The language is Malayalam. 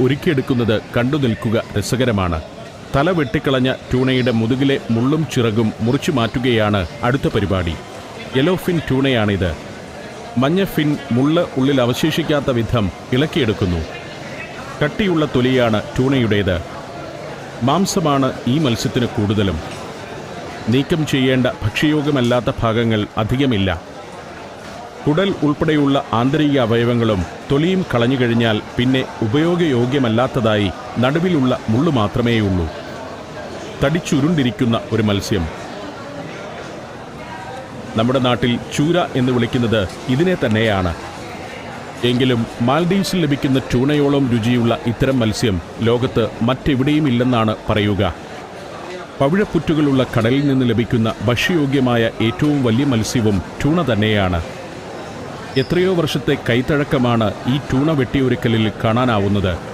ഒരുക്കിയെടുക്കുന്നത് കണ്ടു നിൽക്കുക രസകരമാണ്. തല വെട്ടിക്കളഞ്ഞ ട്യൂണയുടെ മുതുകിലെ മുള്ളും ചിറകും മുറിച്ചു മാറ്റുകയാണ് അടുത്ത പരിപാടി. യെലോഫിൻ ഫിൻ ട്യൂണയാണിത്. മഞ്ഞ ഫിൻ മുള്ള് ഉള്ളിൽ അവശേഷിക്കാത്ത വിധം ഇളക്കിയെടുക്കുന്നു. കട്ടിയുള്ള തൊലിയാണ് ട്യൂണയുടേത്. മാംസമാണ് ഈ മത്സ്യത്തിന് കൂടുതലും. നീക്കം ചെയ്യേണ്ട ഭക്ഷ്യയോഗ്യമല്ലാത്ത ഭാഗങ്ങൾ അധികമില്ല. കുടൽ ഉൾപ്പെടെയുള്ള ആന്തരിക അവയവങ്ങളും തൊലിയും കളഞ്ഞു കഴിഞ്ഞാൽ പിന്നെ ഉപയോഗയോഗ്യമല്ലാത്തതായി നടുവിലുള്ള മുള്ളു മാത്രമേയുള്ളൂ. തടിച്ചുരുണ്ടിരിക്കുന്ന ഒരു മത്സ്യം. നമ്മുടെ നാട്ടിൽ ചൂര എന്ന് വിളിക്കുന്നത് ഇതിനെ തന്നെയാണ്. എങ്കിലും മാൽഡീവ്സിൽ ലഭിക്കുന്ന ചൂണയോളം രുചിയുള്ള ഇത്തരം മത്സ്യം ലോകത്ത് മറ്റെവിടെയും ഇല്ലെന്നാണ് പറയുക. പവിഴപ്പുറ്റുകളുള്ള കടലിൽ നിന്ന് ലഭിക്കുന്ന ഭക്ഷ്യയോഗ്യമായ ഏറ്റവും വലിയ മത്സ്യവും ചൂണ തന്നെയാണ്. എത്രയോ വർഷത്തെ കൈത്തഴക്കമാണ് ഈ ടൂണ വെട്ടിയൊരുക്കലിൽ കാണാനാവുന്നത്.